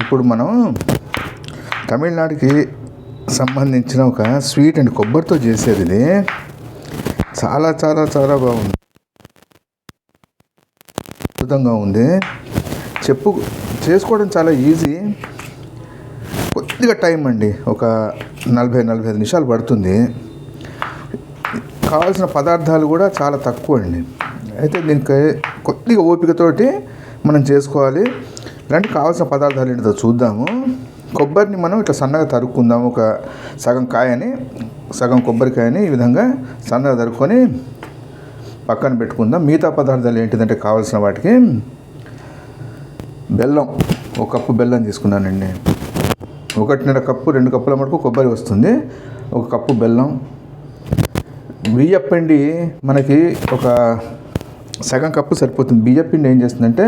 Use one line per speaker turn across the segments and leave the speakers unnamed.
ఇప్పుడు మనం తమిళనాడుకి సంబంధించిన ఒక స్వీట్ అండ్ కొబ్బరితో చేసేది ఇది. చాలా చాలా చాలా బాగుంది. అద్భుతంగా ఉంది. చెప్పు చేసుకోవడం చాలా ఈజీ. కొద్దిగా టైం అండి. ఒక నలభై నలభై ఐదు నిమిషాలు పడుతుంది. కావాల్సిన పదార్థాలు కూడా చాలా తక్కువ అండి. అయితే దీనికి కొద్దిగా ఓపికతోటి మనం చేసుకోవాలి. ఇలాంటి కావాల్సిన పదార్థాలు ఏంటో చూద్దాము. కొబ్బరిని మనం ఇట్లా సన్నగా తరుక్కుందాము. ఒక సగం కాయని సగం కొబ్బరికాయని ఈ విధంగా సన్నగా తరుక్కొని పక్కన పెట్టుకుందాం. మిగతా పదార్థాలు ఏంటిదంటే కావాల్సిన వాటికి బెల్లం ఒక కప్పు బెల్లం తీసుకున్నానండి ఒకటిన్నర కప్పు రెండు కప్పుల మటుకు కొబ్బరి వస్తుంది. ఒక కప్పు బెల్లం. బియ్యపిండి మనకి ఒక సగం కప్పు సరిపోతుంది. బియ్యపిండి ఏం చేస్తుందంటే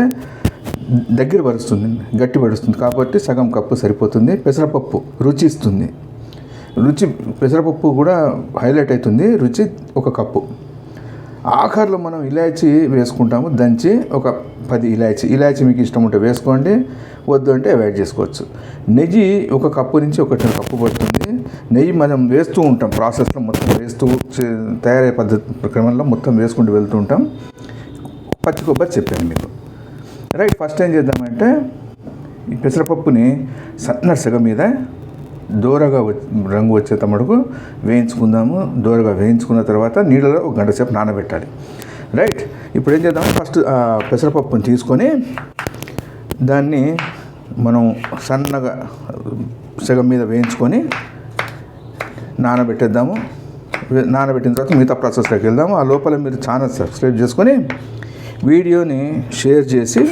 దగ్గర పరుస్తుంది గట్టి పడుస్తుంది కాబట్టి సగం కప్పు సరిపోతుంది. పెసరపప్పు రుచి ఇస్తుంది. రుచి పెసరపప్పు కూడా హైలైట్ అవుతుంది. రుచి ఒక కప్పు. ఆఖరిలో మనం ఇలాచి వేసుకుంటాము. దంచి ఒక పది ఇలాచి. ఇలాచి మీకు ఇష్టం ఉంటే వేసుకోండి. వద్దు అంటే అవాయిడ్ చేసుకోవచ్చు. నెయ్యి ఒక కప్పు నుంచి ఒకటి కప్పు పడుతుంది. నెయ్యి మనం వేస్తూ ఉంటాం. ప్రాసెస్లో మొత్తం వేస్తూ తయారయ్యే పద్ధతి క్రమంలో మొత్తం వేసుకుంటూ వెళ్తూ ఉంటాం. పచ్చి కొబ్బరి చెప్పాను మీకు. రైట్ ఫస్ట్ ఏం చేద్దామంటే ఈ పెసరపప్పుని సన్న సెగ మీద దూరగా రంగు వచ్చే తమడుకు వేయించుకుందాము. దూరగా వేయించుకున్న తర్వాత నీళ్ళలో ఒక గంట సేపు నానబెట్టాలి. రైట్ ఇప్పుడు ఏం చేద్దాం? ఫస్ట్ ఆ పెసరపప్పుని తీసుకొని దాన్ని మనం సన్నగా సెగ మీద వేయించుకొని నానబెట్టేద్దాము. నానబెట్టిన తర్వాత మిగతా ప్రాసెస్లోకి వెళ్దాము. ఆ లోపల మీరు చాలా సబ్స్క్రైబ్ చేసుకొని వీడియోని షేర్ చేసి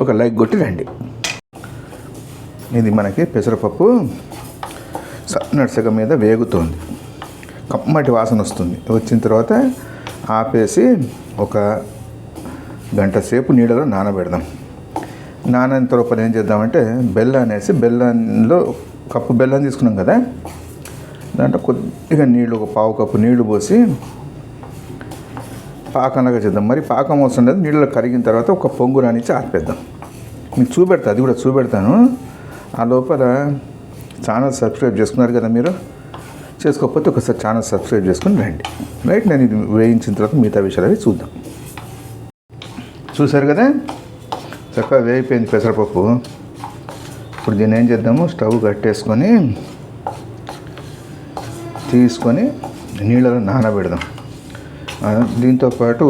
ఒక లైక్ కొట్టి రండి. ఇది మనకి పెసరపప్పు సన్నటి మీద వేగుతోంది. కమ్మటి వాసన వస్తుంది. వచ్చిన తర్వాత ఆపేసి ఒక గంట సేపు నీళ్ళలో నానబెడదాం. నానంత లోపల ఏం చేద్దామంటే బెల్లం అనేసి బెల్లంలో కప్పు బెల్లం తీసుకున్నాం కదా. దాంట్లో కొద్దిగా నీళ్ళు ఒక పావు కప్పు నీళ్ళు పోసి పాకంలాగా చేద్దాం. మరి పాకం అవసరం లేదు. నీళ్ళలో కరిగిన తర్వాత ఒక పొంగు రానిచ్చి ఆపేద్దాం మీకు చూపెడతా అది కూడా చూపెడతాను. ఆ లోపల ఛానల్ సబ్స్క్రైబ్ చేసుకున్నారు కదా మీరు? చేసుకోకపోతే ఒకసారి ఛానల్ సబ్స్క్రైబ్ చేసుకుని రండి. రైట్ నేను ఇది వేయించిన తర్వాత మిగతా విషయాలు అవి చూద్దాం. చూసారు కదా? చక్కగా వేగిపోయింది పెసరపప్పు. ఇప్పుడు దీన్ని ఏం చేద్దాము? స్టవ్ కట్టేసుకొని తీసుకొని నీళ్ళలో నానబెడదాం. దీంతోపాటు దీంతో పాటు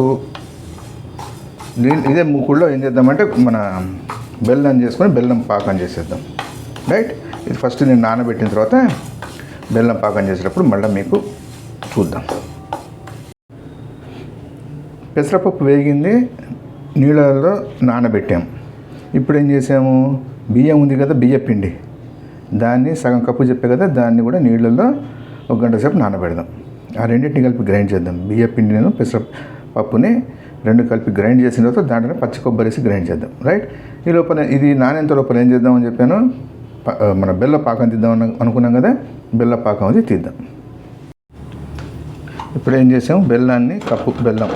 దీని ఇదే మూకుల్లో ఏం చేద్దామంటే మన బెల్లం చేసుకొని బెల్లం పాకం చేసేద్దాం. రైట్? ఇది ఫస్ట్ నేను నానబెట్టిన తర్వాత బెల్లం పాకం చేసేటప్పుడు మళ్ళీ మీకు చూద్దాం. పెసరపప్పు వేగింది నీళ్ళలో నానబెట్టాం. ఇప్పుడు ఏం చేసాము? బియ్యం ఉంది కదా బియ్య పిండి. దాన్ని సగం కప్పు చెప్పే కదా దాన్ని కూడా నీళ్ళల్లో ఒక గంట సేపు నానబెడదాం. ఆ రెండింటిని కలిపి గ్రైండ్ చేద్దాం. బియ్య పిండిని పెసర పప్పుని రెండు కలిపి గ్రైండ్ చేసిన తర్వాత దాంట్లో పచ్చి కొబ్బరి వేసి గ్రైండ్ చేద్దాం. రైట్? ఈ లోపల ఇది నానేంత లోపల ఏం చేద్దామని చెప్పాను? మన బెల్ల పాకం తీద్దాం అనుకున్నాం కదా? బెల్ల పాకం అది తీద్దాం. ఇప్పుడు ఏం చేసాము బెల్లాన్ని కప్పు బెల్లం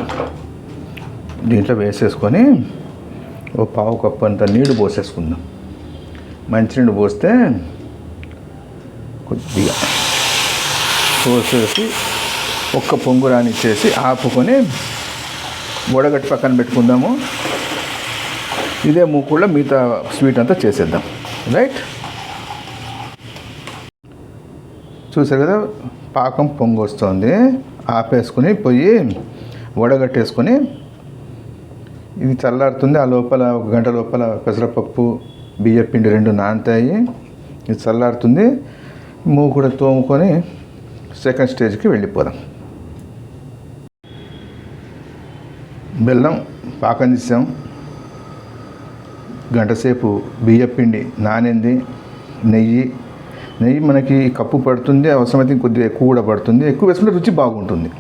దీంట్లో వేసేసుకొని ఓ పావు కప్పు అంత నీళ్ళు పోసేసుకుందాం. మంచినీళ్ళు పోస్తే కొద్దిగా పోసేసి ఒక్క పొంగు చేసి ఆపుకొని వడగట్టి పక్కన పెట్టుకుందాము. ఇదే మూకుళ్ళ మిగతా స్వీట్ అంతా చేసేద్దాం. రైట్ చూసారు కదా పాకం పొంగు వస్తుంది ఆపేసుకుని పొయ్యి వడగట్టేసుకొని ఇది చల్లారుతుంది. ఆ లోపల ఒక గంట లోపల పెసరపప్పు బియ్యపిండి రెండు నానతాయి. ఇది చల్లారుతుంది. మూకుడ కూడా తోముకొని సెకండ్ స్టేజ్కి వెళ్ళిపోదాం. బెల్లం పాకం తీసాం. గంటసేపు బియ్యపిండి నానింది. నెయ్యి నెయ్యి మనకి కప్పు పడుతుంది అవసరమైతే కొద్దిగా ఎక్కువ కూడా పడుతుంది. ఎక్కువ వేసుకుంటే రుచి బాగుంటుంది.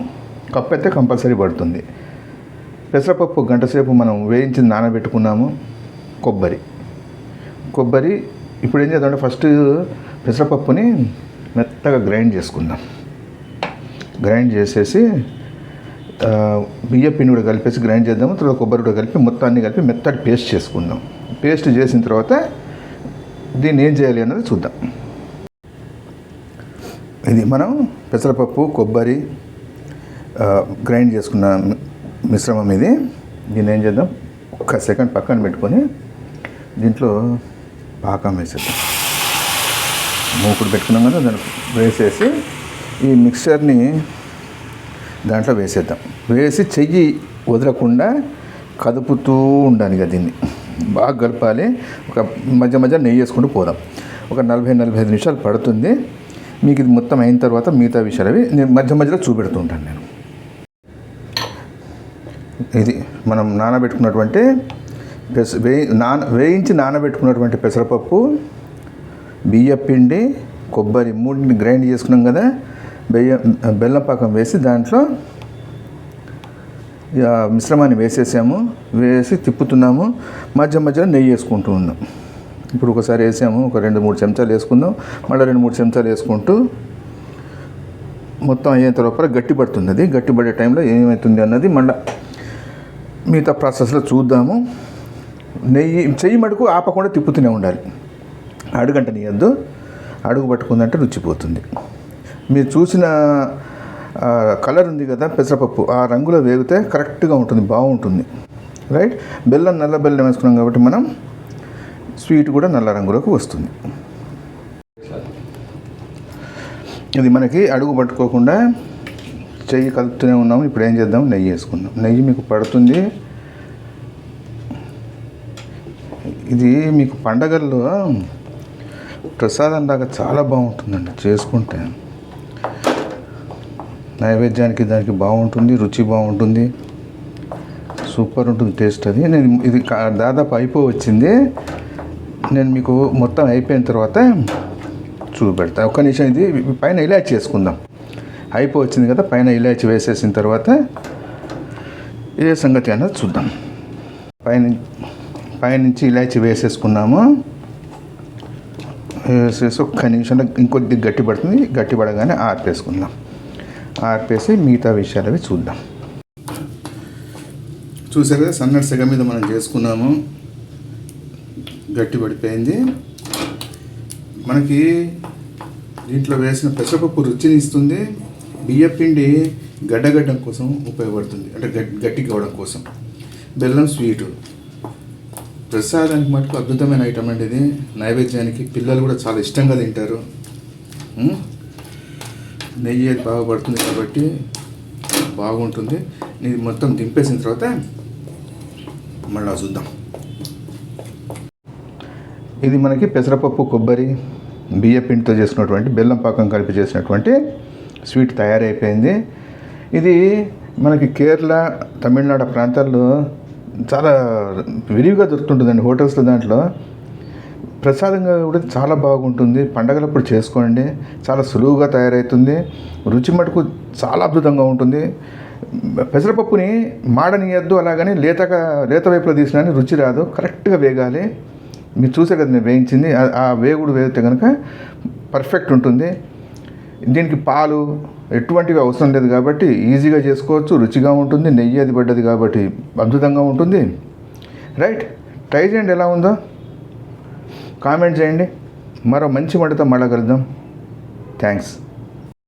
కప్పు అయితే కంపల్సరీ పడుతుంది. పెసరపప్పు గంటసేపు మనం వేయించి నానబెట్టుకున్నాము. కొబ్బరి. కొబ్బరి ఇప్పుడు ఏం చేద్దామంటే ఫస్ట్ పెసరపప్పుని మెత్తగా గ్రైండ్ చేసుకుందాం. గ్రైండ్ చేసేసి బియ్య పిండి కూడా కలిపేసి గ్రైండ్ చేద్దాము తర్వాత కొబ్బరి కూడా కలిపి మొత్తాన్ని కలిపి మెత్తటి పేస్ట్ చేసుకుందాం. పేస్ట్ చేసిన తర్వాత దీన్ని ఏం చేయాలి అన్నది చూద్దాం. ఇది మనం పెసరపప్పు కొబ్బరి గ్రైండ్ చేసుకున్న మిశ్రమం ఇది. దీన్ని ఏం చేద్దాం? ఒక్క సెకండ్ పక్కన పెట్టుకొని దీంట్లో పాకం వేసేద్దాం. మూకుడు పెట్టుకున్నాం కదా దాన్ని వేసేసి ఈ మిక్సర్ని దాంట్లో వేసేద్దాం. వేసి చెయ్యి వదలకుండా కదుపుతూ ఉండాలి ఇక దీన్ని. బాగా కలపాలి ఒక మధ్య మధ్య నెయ్యి వేసుకుంటూ పోదాం. ఒక నలభై నలభై ఐదు నిమిషాలు పడుతుంది. మీకు ఇది మొత్తం అయిన తర్వాత మిగతా విషయాలు అవి నేను మధ్య మధ్యలో చూపెడుతూ ఉంటాను నేను. ఇది మనం నానబెట్టుకున్నటువంటి పెస వేయి నాన వేయించి నానబెట్టుకున్నటువంటి పెసరపప్పు బియ్యపిండి కొబ్బరి మూడిని గ్రైండ్ చేసుకున్నాం కదా బెయ్యం బెల్లం పాకం వేసి దాంట్లో ఇక మిశ్రమాన్ని వేసేసాము. వేసి తిప్పుతున్నాము. మధ్య మధ్యలో నెయ్యి వేసుకుంటూ ఉన్నాం. ఇప్పుడు ఒకసారి వేసాము. ఒక రెండు మూడు చెంచాలు వేసుకుందాం. మళ్ళీ రెండు మూడు చెంచాలు వేసుకుంటూ మొత్తం అయ్యేంత లోపల గట్టి పడుతుంది అది గట్టి పడే టైంలో ఏమవుతుంది అన్నది మళ్ళీ మిగతా ప్రాసెస్లో చూద్దాము. నెయ్యి చెయ్యి మటుకు ఆపకుండా తిప్పుతూనే ఉండాలి. అడుగంట నీయద్దు అడుగు పట్టుకుందంటే రుచిపోతుంది. మీరు చూసిన కలర్ ఉంది కదా పెసరపప్పు ఆ రంగులో వేగితే కరెక్ట్గా ఉంటుంది బాగుంటుంది. రైట్? బెల్లం నల్ల బెల్లం వేసుకున్నాం కాబట్టి మనం స్వీట్ కూడా నల్ల రంగులోకి వస్తుంది. ఇది మనకి అడుగు పట్టుకోకుండా చెయ్యి కలుపుతూనే ఉన్నాము ఇప్పుడు ఏం చేద్దాం? నెయ్యి వేసుకుందాం. నెయ్యి మీకు పడుతుంది. ఇది మీకు పండగల్లో ప్రసాదం లాగా చాలా బాగుంటుందండి చేసుకుంటే. నైవేద్యానికి దానికి బాగుంటుంది రుచి బాగుంటుంది. సూపర్ ఉంటుంది టేస్ట్ అది. నేను ఇది దాదాపు అయిపో వచ్చింది నేను మీకు మొత్తం అయిపోయిన తర్వాత చూపెడతా. ఒక్క నిమిషం ఇది పైన ఇలాచి వేసుకుందాం అయిపో వచ్చింది కదా పైన ఇలాచి వేసేసిన తర్వాత ఏ సంగతి అన్నది చూద్దాం. పైన పైనుంచి ఇలాచి వేసేసుకున్నాము. వేసేసి ఒక్క నిమిషంలో ఇంకొద్ది గట్టి పడుతుంది. గట్టి పడగానే ఆర్పేసుకుందాం ఆర్పేసి మిగతా విషయాలు అవి చూద్దాం. చూసారు కదా సన్నటి సెగ మీద మనం చేసుకున్నాము. గట్టి పడిపోయింది. మనకి దీంట్లో వేసిన పెసరపప్పు రుచిని ఇస్తుంది. బియ్యపిండి గడ్డగడ్డం కోసం ఉపయోగపడుతుంది. అంటే గట్ గట్టి కావడం కోసం. బెల్లం స్వీటు. ప్రసాదానికి మటుకు అద్భుతమైన ఐటమ్ అండి ఇది. నైవేద్యానికి పిల్లలు కూడా చాలా ఇష్టంగా తింటారు. నెయ్యి అది బాగా పడుతుంది కాబట్టి బాగుంటుంది. ఇది మొత్తం దింపేసిన తర్వాత మళ్ళీ చూద్దాం. ఇది మనకి పెసరపప్పు కొబ్బరి బియ్య పిండితో చేసినటువంటి బెల్లం పాకం కలిపి చేసినటువంటి స్వీట్ తయారైపోయింది. ఇది మనకి కేరళ తమిళనాడు ప్రాంతాల్లో చాలా విరివిగా దొరుకుతుంటుందండి హోటల్స్లో దాంట్లో. ప్రసాదంగా కూడా చాలా బాగుంటుంది. పండగలప్పుడు చేసుకోండి. చాలా సులువుగా తయారవుతుంది రుచి మటుకు చాలా అద్భుతంగా ఉంటుంది. పెసరపప్పుని మాడనీయద్దు అలాగని లేతగా లేత వైపులో తీసినా రుచి రాదు. కరెక్ట్గా వేగాలి. మీరు చూసే కదా నేను వేయించింది. ఆ- ఆ వేగుడు వేగితే కనుక పర్ఫెక్ట్ ఉంటుంది. దీనికి పాలు ఎటువంటివి అవసరం లేదు కాబట్టి ఈజీగా చేసుకోవచ్చు. రుచిగా ఉంటుంది. నెయ్యి అది పడ్డది కాబట్టి అద్భుతంగా ఉంటుంది. రైట్? ట్రై చేయండి ఎలా ఉందో. కామెంట్ చేయండి. మరో మంచి వంటతో మళ్ళా కలుద్దాం. థ్యాంక్స్.